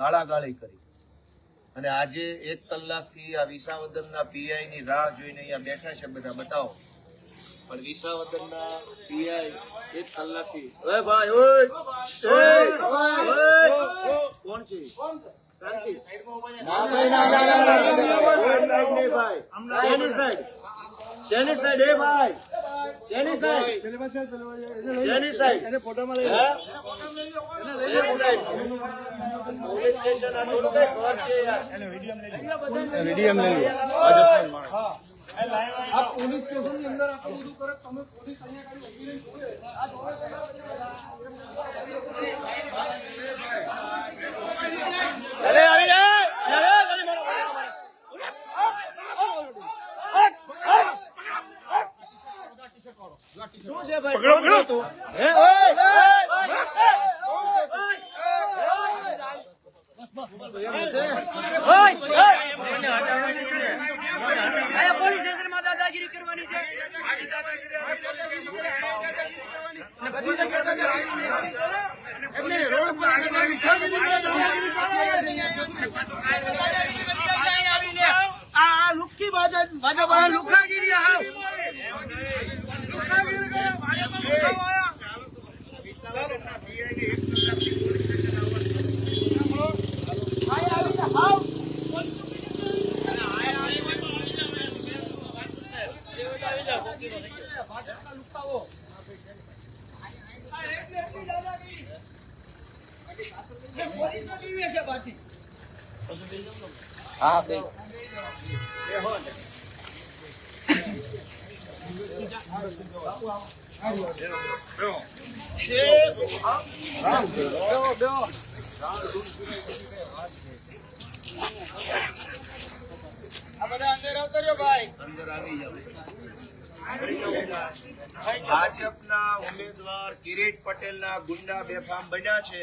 ગાળાગાળી કરી. અને આજે એક કલાકથી આ વિસાવદનના પીઆઈની રાહ જોઈને અહીંયા બેઠા છે બધા બતાવો. પણ વિસાવદનના પીઆઈ એક કલાકથી ઓય ભાઈ ઓય! કોણ છે? શાંતિ. ના ના, ના, ના, ના, ના, ના, કોઈ હે? પોલીસ સ્ટેશન આ થોડું કઈ ઘર છે યાર વીડિયો લઈ આ પોલીસ સ્ટેશનની અંદર આટલું બધું કરે તમે પોલીસ અહીંયા ખાલી evidence આ જોડે અરે આવી રે અરે ગાડી મારો શું છે ભાઈ પકડો પકડો હે ઓય અહીંયા પોલીસ સ્ટેશનમાં દાદાગીરી કરવાની છે. એમને રોડ પર આગળ આ આ લુખ્ખી ભાજપ ભાજપ વાળા લુખાગીરી હાવ પોલીસો કેવી છે પાછી આ બધા અંદર આવતો રહ્યો ભાઈ અંદર આવી જાવ ભાજપના ઉમેદવાર કિરીટ પટેલના ગુંડા બેફામ બન્યા છે.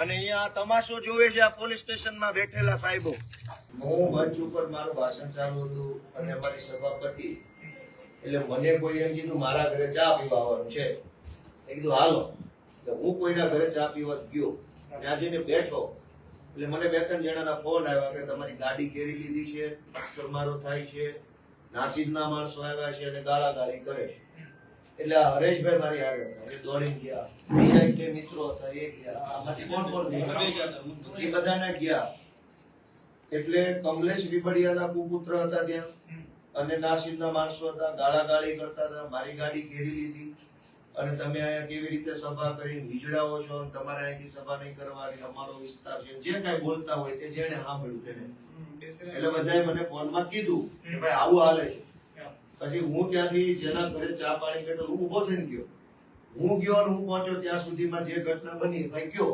અને અહીંયા તમાશો જોવે છે, આ પોલીસ સ્ટેશનમાં બેઠેલા સાહેબો. હું મંચ ઉપર મારું ભાષણ ચાલુ હતું અને અમારી સભાપતિ, એટલે મને કોઈ એમ કીધું, મારા ઘરે ચા પીવાનું છે. એ કીધું, હાલો. એટલે હું કોઈના ઘરે ચા પીવા ગયો. ત્યાં જઈને બેઠો. એટલે મને બે ત્રણ જણાના ફોન આવ્યા કે તમારી ગાડી કેરી લીધી છે પથ્થરમારો થાય છે નાસીદના માણસો આવ્યા છે અને ગાળાગાળી કરે છે. એટલે હરેશભાઈ મારી આગળ હતા. એ દોડીને ગયા. બીજા જે મિત્રો હતા એ ગયા. આમાંથી કોણ કોણ ગયા એ. બધાને ગયા. એટલે કમલેશ રીબડિયાના કુપુત્ર હતા ત્યાં. અને નાસીદના માણસો હતા ગાળાગાળી કરતા હતા મારી ગાડી ઘેરી લીધી. અને તમે અહીંયા કેવી રીતે સભા કરી? હિજડાઓ છો અને તમારે અહીંથી સભા નહીં કરવાની અમારો વિસ્તાર છે. જે કઈ બોલતા હોય તે જેને સાંભળ્યું તેને. એટલે બધાએ મને ફોનમાં કીધું કે ભાઈ આવું હાલે છે. પછી હું ત્યાંથી જેના ઘરે ચા પાણી બેઠો હું ઊભો થઈને ગયો. હું ગયો અને હું પહોંચ્યો ત્યાં સુધીમાં જે ઘટના બની ભાઈ ગયો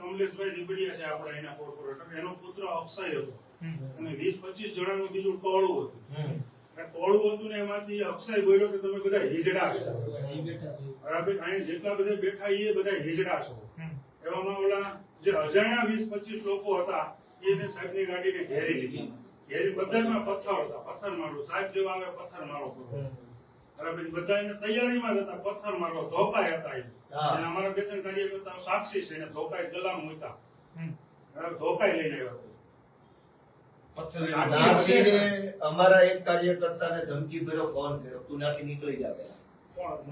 કમલેશભાઈ નીબડિયા છે આપણા એના કોર્પોરેટર. એનો પુત્ર અક્ષય હતો. અને વીસ પચીસ જણાનું બીજું ટોળું હતું. અને ટોળું હતું ને એમાંથી અક્ષય બોલ્યો કે તમે બધા હિજડા છો. બરાબર? અહીંયા જેટલા બધા બેઠા એ બધા હિજડા છો. એવામાં ઓલા જે અજાણ્યા વીસ પચીસ લોકો હતા એને સાહેબની ગાડીને ઘેરી લીધી. ઘેરી બધામાં પથ્થર હતા પથ્થર મારો સાહેબ જેવા આવે પથ્થર મારો કરો બરાબર બધા તૈયારીમાં હતા પથ્થર મારવા ધોકાય હતા. અને અમારા બે ત્રણ કાર્યકર્તાઓ સાક્ષી છે એને ધોકાય ગલામ મૂક્યા. બરાબર ધોકાય લઈને આવ્યા હતો અમારા એક કાર્યકર્તાને ધમકી ભર્યો ફોન કર્યો. તું નાથી નીકળી જા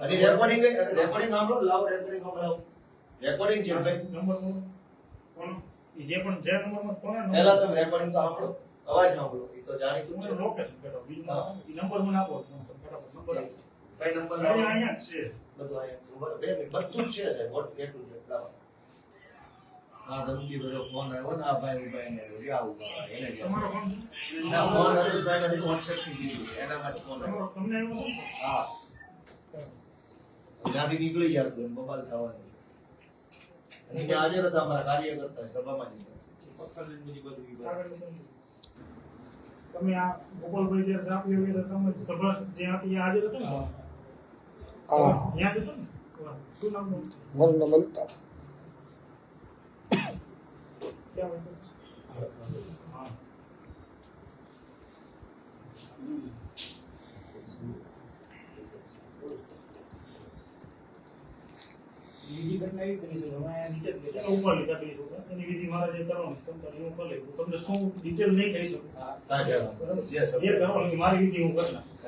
અને રેકોર્ડિંગ રેકોર્ડિંગ સાંભળો લાવો રેકોર્ડિંગ રેકોર્ડિંગ છે ભાઈ કોણ? જે પણ જે નંબરમાં ફોન આવે ને, પહેલા તમે રેકોર્ડિંગ તો સાંભળો. અવાજ સાંભળો. એ તો જાણીતું છે. તમારું લોકેશન બેઠો બીજું એ નંબર મને આપો. ફટાફટ નંબર આપો. કઈ નંબર અહીંયા લાવો અહીંયા જ છે. બધું અહીંયા બરોબર. બે મિનિટ. બધું જ છે સાહેબ વોટ એ ટુ ઝેડ લાવો હા ધમકી ભર્યો ફોન આવ્યો. ને આ ભાઈ ઊભા એને આવ્યો યા ઊભા એને ગયા. તમારો ફોન ના ફોન હરેશભાઈ નથી. વોટ્સએપથી દીધું એનામાં જ ફોન આવ્યો. તમારો તમને આવ્યો? છે? હા ત્યાંથી નીકળી ગયા તો એમ બબાલ થવાની. અને ત્યાં હાજર હતા અમારા કાર્યકર્તા સભામાં તમે આ ગોપાલભાઈ જે આપી વગેરે તમે સભા જે હતી એ હાજર હતા ને? ત્યાં જ હતો ને? શું નામ મારું નામ અલ્તાફ ક્યાં હતું? હા બીજી ઘટના એવી બની છે અમે નીચે જ એને લીધા બે છોકરા. એની વિધિ મારે જે કરવાની છે, હું કરી લઈશ. તમને શું ડિટેલ નહીં કહી શકું. જે જે કરવાની મારી વિધિ હું કરી નાખીશ.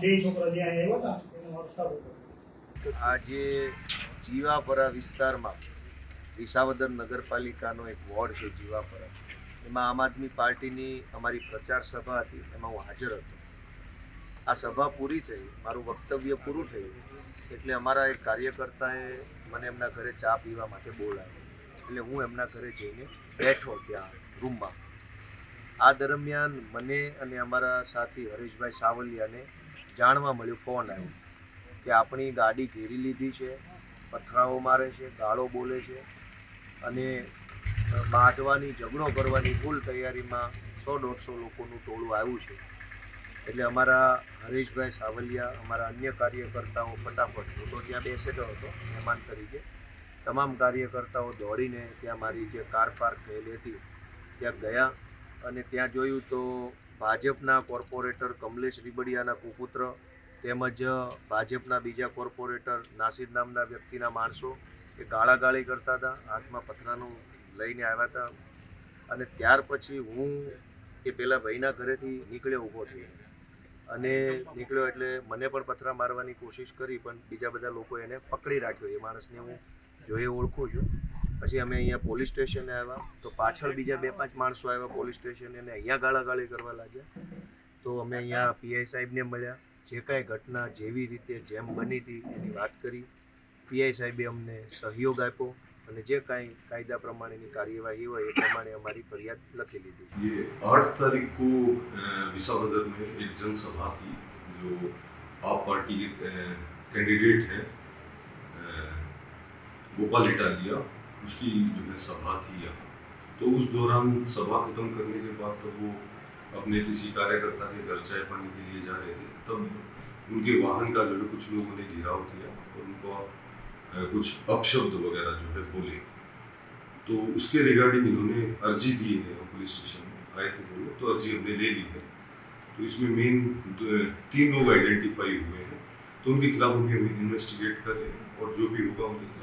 બે છોકરા જે અહીંયા આવ્યા હતા એને મારો સ્ટાફ આજે જીવાપરા વિસ્તારમાં વિસાવદર નગરપાલિકાનો એક વોર્ડ છે જીવાપરા. એમાં આમ આદમી પાર્ટીની અમારી પ્રચાર સભા હતી એમાં હું હાજર હતો. આ સભા પૂરી થઈ મારું વક્તવ્ય પૂરું થયું. એટલે અમારા એક કાર્યકર્તાએ મને એમના ઘરે ચા પીવા માટે બોલાવ્યો. એટલે હું એમના ઘરે જઈને બેઠો ત્યાં રૂમમાં. આ દરમિયાન મને અને અમારા સાથી હરેશભાઈ સાવલિયાને જાણવા મળ્યું, ફોન આવ્યો કે આપણી ગાડી ઘેરી લીધી છે, પથરાઓ મારે છે, ગાળો બોલે છે અને બાંધવાની, ઝઘડો કરવાની ફૂલ તૈયારીમાં સો દોઢસો લોકોનું ટોળું આવ્યું છે. એટલે અમારા હરીશભાઈ સાવલિયા, અમારા અન્ય કાર્યકર્તાઓ ફટાફટ, હું તો ત્યાં બેસેલો હતો, મહેમાન તરીકે. તમામ કાર્યકર્તાઓ દોડીને ત્યાં મારી જે કાર પાર્ક થયેલી હતી, ત્યાં ગયા અને ત્યાં જોયું તો ભાજપના કોર્પોરેટર કમલેશ રીબડિયાના કુપુત્ર તેમજ ભાજપના બીજા કોર્પોરેટર નાસિર નામના વ્યક્તિના માણસો એ ગાળાગાળી કરતા હતા, હાથમાં પથરાનું લઈને આવ્યા હતા. અને ત્યાર પછી હું એ પેલા ભાઈના ઘરેથી નીકળ્યો ઊભો થયો અને નીકળ્યો એટલે મને પણ પથરા મારવાની કોશિશ કરી, પણ બીજા બધા લોકો એને પકડી રાખ્યો. એ માણસને હું જોઈએ ઓળખું છું. પછી અમે અહીંયા પોલીસ સ્ટેશને આવ્યા. તો પાછળ બીજા બે પાંચ માણસો આવ્યા પોલીસ સ્ટેશને અને અહીંયા ગાળાગાળી કરવા લાગ્યા. તો અમે અહીંયા પીઆઈ સાહેબને મળ્યા. જે કાંઈ ઘટના જેવી રીતે જેમ બની હતી એની વાત કરી. પીઆઈ સાહેબે અમને સહયોગ આપ્યો. અને જે કાંઈ કાયદા પ્રમાણેની કાર્યવાહી હોય એ પ્રમાણે અમારી ફરિયાદ લખી લીધી ये आठ तारीख को अ, विसावदर में एक जनसभा थी जो आप पार्टी के कैंडिडेट हैं अ, गोपाल इटालिया उसकी जो है सभा थी यहाँ तो उस दौरान सभा खत्म करने के बाद तो वो अपने किसी कार्यकर्ता के घर चाय पानी के लिए जा रहे थे तब उनके वाहन का जो है कुछ लोगों ने घेराव किया और उनको अ, कुछ अपशब्द वगैरह जो है बोले। तो उसके रिगार्डिंग इन्होंने अर्जी दी है पुलिस स्टेशन में। आए थे वो तो अर्जी हमने ले ली है। तो इसमें मेन तीन लोग आइडेंटिफाई हुए हैं। तो उनके खिलाफ हम इन्वेस्टिगेट कर रहे हैं और जो भी होगा उनके खिलाफ